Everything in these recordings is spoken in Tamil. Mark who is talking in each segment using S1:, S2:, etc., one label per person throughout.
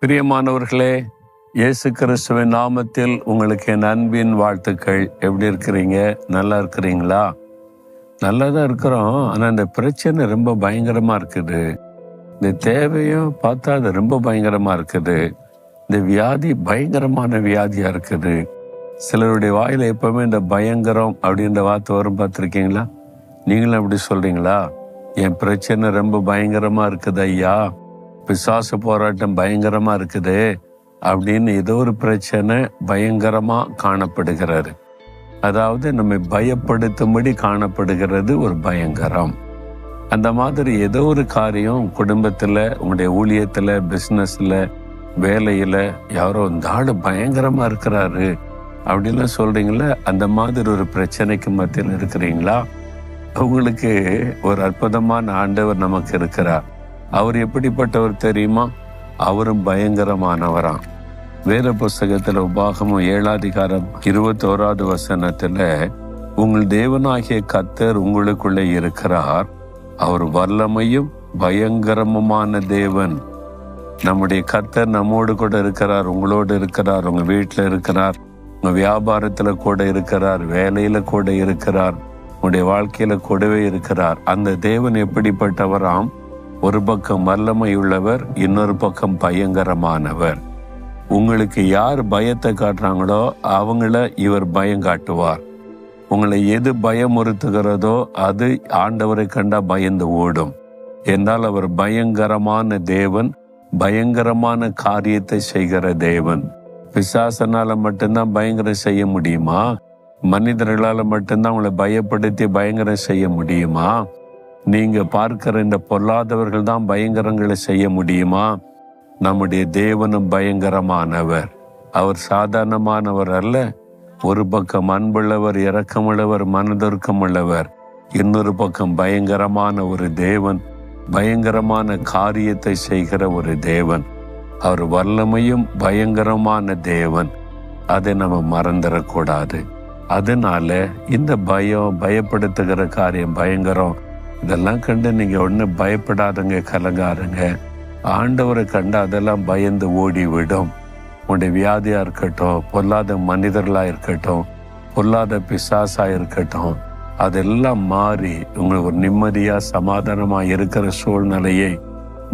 S1: பிரியமானவர்களே இயேசு கிறிஸ்துவின் நாமத்தில் உங்களுக்கு என் அன்பின் வாழ்த்துக்கள். எப்படி இருக்கிறீங்க? நல்லா இருக்கிறீங்களா? நல்லா தான் இருக்கிறோம். ஆனால் இந்த பிரச்சனை ரொம்ப பயங்கரமா இருக்குது. இந்த தேவையும் பார்த்தா அது ரொம்ப பயங்கரமா இருக்குது. இந்த வியாதி பயங்கரமான வியாதியா இருக்குது. சிலருடைய வாயில எப்பவுமே இந்த பயங்கரம் அப்படின்ற வார்த்தை வரும் பார்த்துருக்கீங்களா? நீங்களும் அப்படி சொல்றீங்களா? என் பிரச்சனை ரொம்ப பயங்கரமா இருக்குது ஐயா. பிசாசு போராட்டம் பயங்கரமா இருக்குது அப்படின்னு ஏதோ ஒரு பிரச்சனை பயங்கரமா காணப்படுகிறாரு. அதாவது நம்மை பயப்படுத்தும்படி காணப்படுகிறது ஒரு பயங்கரம். அந்த மாதிரி ஏதோ ஒரு காரியம் குடும்பத்துல உங்களுடைய ஊழியத்துல பிசினஸ்ல வேலையில யாரோ இந்த ஆடு பயங்கரமா இருக்கிறாரு. அப்படின்லாம் சொல்றீங்களா அந்த மாதிரி ஒரு பிரச்சனைக்கு மத்தியில் இருக்கிறீங்களா? உங்களுக்கு ஒரு அற்புதமான ஆண்டவர் நமக்கு இருக்கிறார். அவர் எப்படிப்பட்டவர் தெரியுமா? அவரும் பயங்கரமானவராம் வேத புஸ்தகத்துல உபாகமும் ஏழாதிகாரம் இருபத்தோராவது வசனத்துல உங்கள் தேவனாகிய கத்தர் உங்களுக்குள்ளே இருக்கிறார். அவர் வல்லமையும் பயங்கரமுமான தேவன். நம்முடைய கத்தர் நம்மோடு கூட இருக்கிறார் உங்களோடு இருக்கிறார் உங்க வீட்டில் இருக்கிறார். உங்க வியாபாரத்துல கூட இருக்கிறார் வேலையில கூட இருக்கிறார் உங்களுடைய வாழ்க்கையில கூடவே இருக்கிறார். அந்த தேவன் எப்படிப்பட்டவராம்? ஒரு பக்கம் வல்லமை உள்ளவர் இன்னொரு பக்கம் பயங்கரமானவர். உங்களுக்கு யார் பயத்தை காட்டுறாங்களோ அவங்கள இவர் பயம் காட்டுவார். உங்களை எது பயமுறுத்துகிறதோ அது ஆண்டவரை கண்டா பயந்து ஓடும். என்றால் அவர் பயங்கரமான தேவன் பயங்கரமான காரியத்தை செய்கிற தேவன். பிசாசனால மட்டும்தான் பயங்கரம் செய்ய முடியுமா? மனிதர்களால மட்டும்தான் உங்களை பயப்படுத்தி பயங்கரம் செய்ய முடியுமா? நீங்க பார்க்கிற இந்த பொல்லாதவர்கள் தான் பயங்கரங்களை செய்ய முடியுமா? நம்முடைய தேவனும் பயங்கரமானவர். அவர் சாதாரணமானவர் அல்ல. ஒரு பக்கம் அன்புள்ளவர் இரக்கமுள்ளவர் மனதுருக்கம் உள்ளவர் இன்னொரு பக்கம் பயங்கரமான ஒரு தேவன் பயங்கரமான காரியத்தை செய்கிற ஒரு தேவன். அவர் வல்லமையும் பயங்கரமான தேவன். அதை நம்ம மறந்துடக்கூடாது. அதனால இந்த பயம் பயப்படுத்துகிற காரியம் பயங்கரம். இதெல்லாம் கண்டு நீங்க ஒண்ணு பயப்படாதுங்க கலங்காருங்க ஆண்டவரை கண்டு அதெல்லாம் பயந்து ஓடி விடும் உங்களுடைய வியாதியா இருக்கட்டும் பொல்லாத மனிதர்களா இருக்கட்டும் பொல்லாத பிசாசா இருக்கட்டும் அதெல்லாம் மாறி உங்களுக்கு ஒரு நிம்மதியா சமாதானமா இருக்கிற சூழ்நிலையை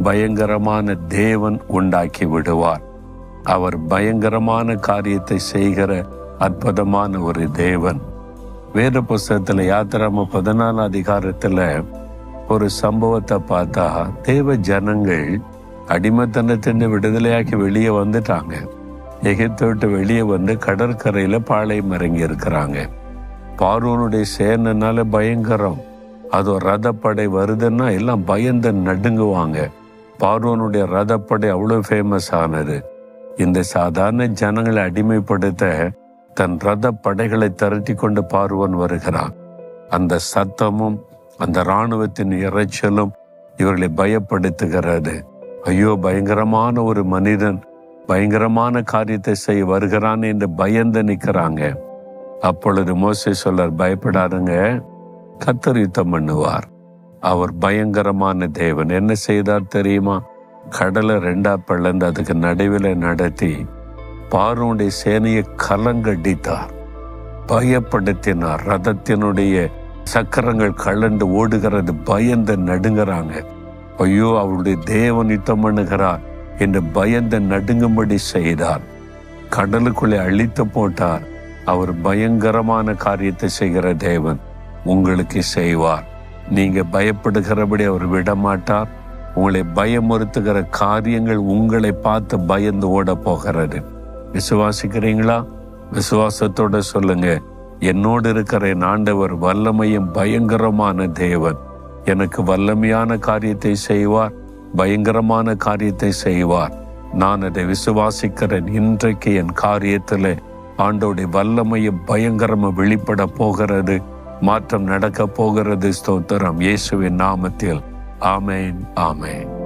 S1: பயங்கரமான தேவன் உண்டாக்கி விடுவார். அவர் பயங்கரமான காரியத்தை செய்கிற அற்புதமான ஒரு தேவன். வேத புஸ்தகத்துல யாத்திராம பதினாலாம் அதிகாரத்துல ஒரு சம்பவத்தை பார்த்தா தேவ ஜனங்கள் அடிமத்தனத்தின் விடுதலையாக்கி வெளியே வந்துட்டாங்க. எகிப்து விட்டு வெளியே வந்து கடற்கரையில பாளையம் இறங்கி இருக்கிறாங்க. பார்வனுடைய சேனனால பயங்கரம். அது ரதப்படை வருதுன்னா எல்லாம் பயந்து நடுங்குவாங்க. பார்வனுடைய ரதப்படை அவ்வளவு ஃபேமஸ் ஆனது. இந்த சாதாரண ஜனங்களை அடிமைப்படுத்த தன் ரத படைகளை திரட்டி கொண்டு பார்வன் வருகிறான். அந்த சத்தமும் அந்த இராணுவத்தின் இறைச்சலும் இவர்களை பயப்படுத்துகிறது. ஐயோ பயங்கரமான ஒரு மனிதன் பயங்கரமான காரியத்தை செய்ய வருகிறான் என்று பயந்து நிற்கிறாங்க. அப்பொழுது மோசை சொல்லார் பயப்படாதுங்க கத்தர் யுத்தம் பண்ணுவார். அவர் பயங்கரமான தேவன். என்ன செய்தார் தெரியுமா? கடலை ரெண்டா பிளந்து அதுக்கு நடுவில் நடத்தி பாருனுடைய சேனையை கலங்கடித்தார். பயப்படுத்தினார். ரதத்தினுடைய சக்கரங்கள் கலண்டு ஓடுகிறது. பயந்து நடுங்கிறாங்க. ஐயோ அவருடைய தேவன் யுத்தம் பண்ணுகிறார் என்று பயந்து நடுங்கும்படி செய்தார். கடலுக்குள்ளே அழித்து போட்டார். அவர் பயங்கரமான காரியத்தை செய்கிற தேவன் உங்களுக்கு செய்வார். நீங்க பயப்படுகிறபடி அவர் விடமாட்டார். உங்களை பயமுறுத்துகிற காரியங்கள் உங்களை பார்த்து பயந்து ஓட போகிறது. விசுவாசிக்கிறீங்களா? விசுவாசத்தோட சொல்லுங்க. என்னோடு இருக்கிற என் ஆண்டவர் வல்லமையும் பயங்கரமான தேவன். எனக்கு வல்லமையான காரியத்தை செய்வார் பயங்கரமான காரியத்தை செய்வார். நான் அதை விசுவாசிக்கிறேன். இன்றைக்கு என் காரியத்தில் ஆண்டோடைய வல்லமையும் பயங்கரமாக வெளிப்பட போகிறது. மாற்றம் நடக்க போகிறது. ஸ்தோத்திரம். இயேசுவின் நாமத்தில். ஆமேன் ஆமேன்.